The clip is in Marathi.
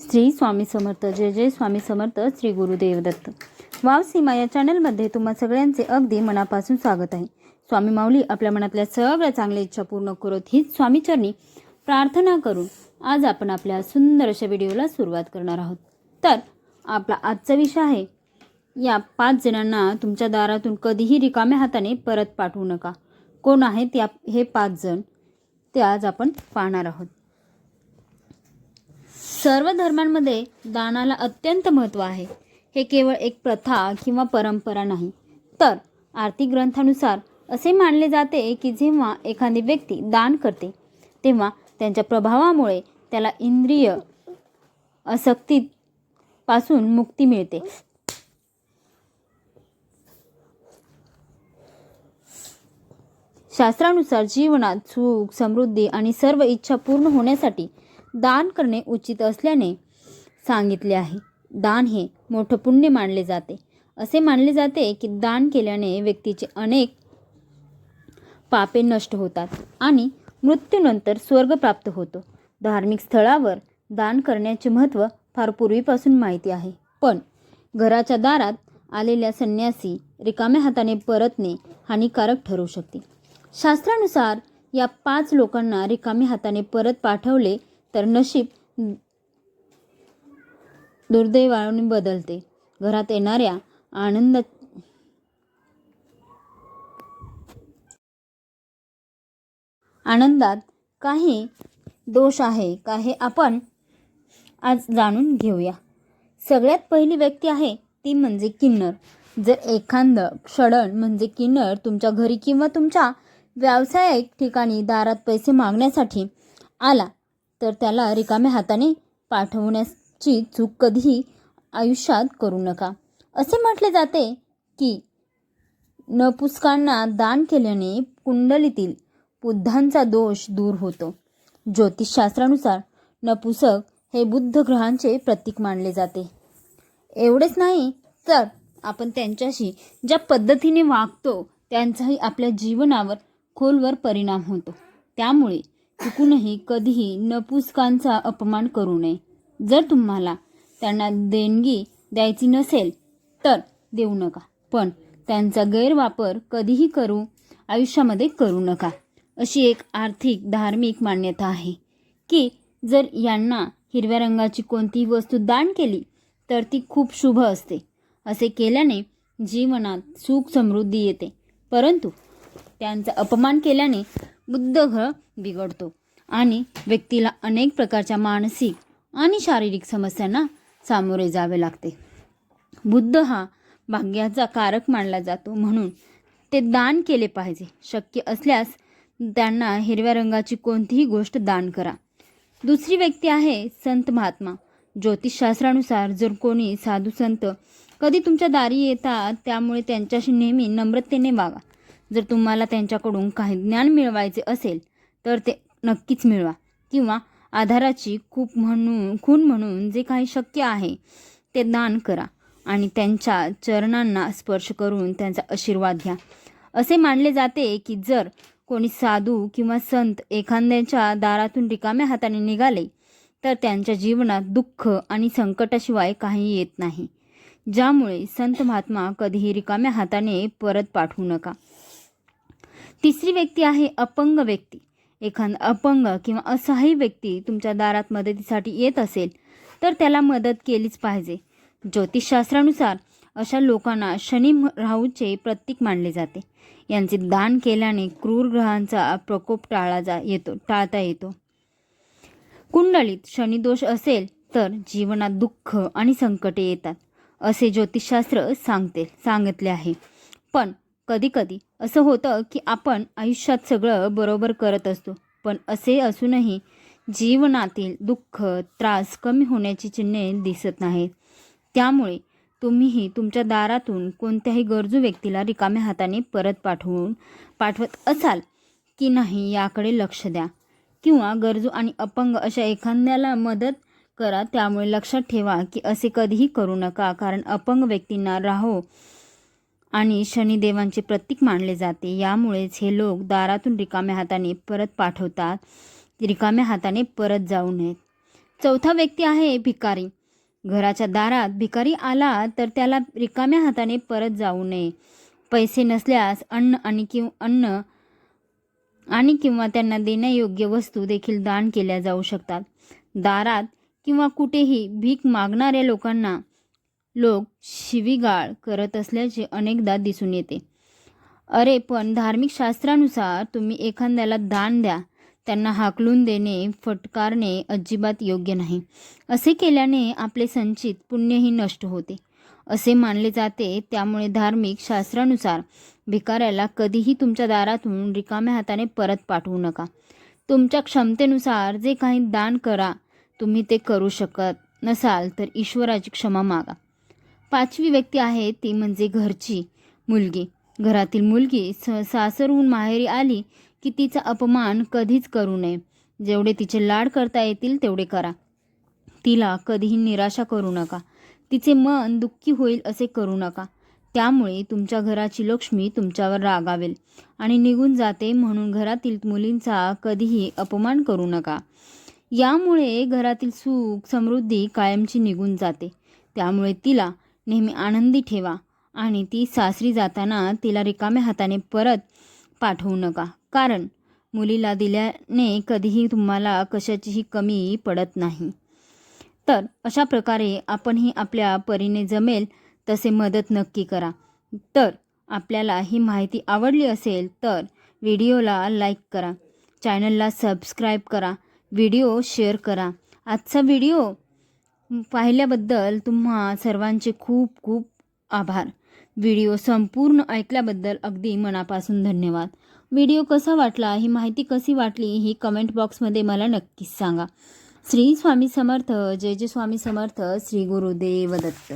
श्री स्वामी समर्थ जय जय स्वामी समर्थ श्री गुरुदेव दत्त वाव सीमा या चॅनलमध्ये तुम्हा सगळ्यांचे अगदी मनापासून स्वागत आहे. स्वामी माऊली आपल्या मनातल्या सगळ्या चांगल्या इच्छा पूर्ण करत हीच स्वामीचरणी प्रार्थना करून आज आपण आपल्या सुंदर अशा व्हिडिओला सुरुवात करणार आहोत. तर आपला आजचा विषय आहे या पाच जणांना तुमच्या दारातून कधीही रिकाम्या हाताने परत पाठवू नका. कोण आहेत या हे पाच जण? ते आज आपण पाहणार आहोत. सर्व धर्मांमध्ये दानाला अत्यंत महत्त्व आहे. हे केवळ एक प्रथा किंवा परंपरा नाही. तर आर्थिक ग्रंथानुसार असे मानले जाते की जेव्हा एखादी व्यक्ती दान करते तेव्हा त्यांच्या प्रभावामुळे त्याला इंद्रिय असक्तीपासून मुक्ती मिळते. शास्त्रानुसार जीवनात सुख समृद्धी आणि सर्व इच्छा पूर्ण होण्यासाठी दान करणे उचित असल्याने सांगितले आहे. दान हे मोठं पुण्य मानले जाते. असे मानले जाते की दान केल्याने व्यक्तीचे अनेक पापे नष्ट होतात आणि मृत्यूनंतर स्वर्ग प्राप्त होतो. धार्मिक स्थळावर दान करण्याचे महत्त्व फार पूर्वीपासून माहिती आहे. पण घराच्या दारात आलेल्या संन्यासी रिकाम्या हाताने परतणे हानिकारक ठरू शकते. शास्त्रानुसार या पाच लोकांना रिकाम्या हाताने परत पाठवले तर नशीब दुर्दैवाने बदलते. घरात येणाऱ्या आनंद आनंदात काही दोष आहे काही आपण आज जाणून घेऊया. सगळ्यात पहिली व्यक्ती आहे ती म्हणजे किन्नर. जर एखादं क्षडण म्हणजे किन्नर तुमच्या घरी किंवा तुमच्या व्यावसायिक ठिकाणी दारात पैसे मागण्यासाठी आला तर त्याला रिकाम्या हाताने पाठवण्याची चूक कधीही आयुष्यात करू नका. असे म्हटले जाते की नपुसकांना दान केल्याने कुंडलीतील बुद्धांचा दोष दूर होतो. ज्योतिषशास्त्रानुसार नपुसक हे बुद्ध ग्रहांचे प्रतीक मानले जाते. एवढेच नाही तर आपण त्यांच्याशी ज्या पद्धतीने वागतो त्यांचाही आपल्या जीवनावर खोलवर परिणाम होतो. त्यामुळे चुकूनही कधीही नपुसकांचा अपमान करू नये. जर तुम्हाला त्यांना देणगी द्यायची नसेल तर देऊ नका. पण त्यांचा गैरवापर कधीही करू आयुष्यामध्ये करू नका. अशी एक आर्थिक धार्मिक मान्यता आहे की जर यांना हिरव्या रंगाची कोणतीही वस्तू दान केली तर ती खूप शुभ असते. असे केल्याने जीवनात सुख समृद्धी येते. परंतु त्यांचा अपमान केल्याने बुद्धघळ बिघडतो. आणि व्यक्तीला अनेक प्रकारच्या मानसिक आणि शारीरिक समस्यांना सामोरे जावे लागते. बुद्ध हा भाग्याचा कारक मानला जातो म्हणून ते दान केले पाहिजे. शक्य असल्यास त्यांना हिरव्या रंगाची कोणतीही गोष्ट दान करा. दुसरी व्यक्ती आहे संत महात्मा. ज्योतिषशास्त्रानुसार जर कोणी साधू संत कधी तुमच्या दारी येतात त्यामुळे त्यांच्याशी नेहमी नम्रतेने वागा. जर तुम्हाला त्यांच्याकडून काही ज्ञान मिळवायचे असेल तर ते नक्कीच मिळवा. किंवा आधाराची खूप म्हणून खून म्हणून जे काही शक्य आहे ते दान करा आणि त्यांच्या चरणांना स्पर्श करून त्यांचा आशीर्वाद घ्या. असे मानले जाते की जर कोणी साधू किंवा संत एखाद्याच्या दारातून रिकाम्या हाताने निघाले तर त्यांच्या जीवनात दुःख आणि संकटाशिवाय काही येत नाही ज्यामुळे संत महात्मा कधीही रिकाम्या हाताने परत पाठवू नका. तिसरी व्यक्ती आहे अपंग व्यक्ती. एखादा अपंग किंवा असहाय्य व्यक्ती तुमच्या दारात मदतीसाठी येत असेल तर त्याला मदत केलीच पाहिजे. ज्योतिषशास्त्रानुसार अशा लोकांना शनी राहूचे प्रतीक मानले जाते. यांचे दान केल्याने क्रूर ग्रहांचा प्रकोप टाळा जा येतो टाळता येतो. कुंडलीत शनिदोष असेल तर जीवनात दुःख आणि संकटे येतात असे ज्योतिषशास्त्र सांगते सांगितले आहे. पण कधीकधी असं होतं की आपण आयुष्यात सगळं बरोबर करत असतो. पण असे असूनही जीवनातील दुःख त्रास कमी होण्याची चिन्हे दिसत नाहीत. त्यामुळे तुम्हीही तुमच्या दारातून कोणत्याही गरजू व्यक्तीला रिकाम्या हाताने परत पाठवून पाठवत असाल की नाही याकडे लक्ष द्या. किंवा गरजू आणि अपंग अशा एखाद्याला मदत करा त्यामुळे लक्षात ठेवा की असे कधीही करू नका. कारण अपंग व्यक्तींना राहो आणि शनिदेवांचे प्रतीक मानले जाते. यामुळेच हे लोक दारातून रिकाम्या हाताने परत पाठवतात. रिकाम्या हाताने परत जाऊ नयेत. चौथा व्यक्ती आहे भिकारी. घराच्या दारात भिकारी आला तर त्याला रिकाम्या हाताने परत जाऊ नये. पैसे नसल्यास अन्न आणि किंवा अन्न आणि किंवा त्यांना देण्यायोग्य वस्तू देखील दान केल्या जाऊ शकतात. दारात किंवा कुठेही भीक मागणाऱ्या लोकांना लोक शिवीगाळ करत असल्याचे अनेकदा दिसून येते. अरे पण धार्मिक शास्त्रानुसार तुम्ही एखाद्याला दान द्या. त्यांना हाकलून देणे फटकारणे अजिबात योग्य नाही. असे केल्याने आपले संचित पुण्यही नष्ट होते. असे मानले जाते त्यामुळे धार्मिक शास्त्रानुसार भिकाऱ्याला कधीही तुमच्या दारातून रिकाम्या हाताने परत पाठवू नका. तुमच्या क्षमतेनुसार जे काही दान करा तुम्ही ते करू शकत नसाल तर ईश्वराची क्षमा मागा. पाचवी व्यक्ती आहे ती म्हणजे घरची मुलगी. घरातील मुलगी स सासरहून माहेरी आली की तिचा अपमान कधीच करू नये. जेवढे तिचे लाड करता येतील तेवढे करा. तिला कधीही निराशा करू नका. तिचे मन दुःखी होईल असे करू नका. त्यामुळे तुमच्या घराची लक्ष्मी तुमच्यावर रागावेल आणि निघून जाते म्हणून घरातील मुलींचा कधीही अपमान करू नका. यामुळे घरातील सुख समृद्धी कायमची निघून जाते. त्यामुळे तिला नेहमी आनंदी ठेवा आणि ती सासरी जाताना तिला रिकाम्या हाताने परत पाठवू नका. कारण मुलीला दिल्याने कधीही तुम्हाला कशाचीही कमी पडत नाही. तर अशा प्रकारे आपणही आपल्या परीने जमेल तसे मदत नक्की करा. तर आपल्याला ही माहिती आवडली असेल तर व्हिडिओला लाईक करा. चॅनलला सबस्क्राईब करा. व्हिडिओ शेअर करा. आजचा व्हिडिओ पाहिल्याबद्दल तुम्हा सर्वांचे खूप खूप आभार. व्हिडिओ संपूर्ण ऐकल्याबद्दल अगदी मनापासून धन्यवाद. व्हिडिओ कसा वाटला ही माहिती कशी वाटली ही कमेंट बॉक्समध्ये मला नक्कीच सांगा. श्री स्वामी समर्थ जय जय स्वामी समर्थ श्री गुरुदेव दत्त.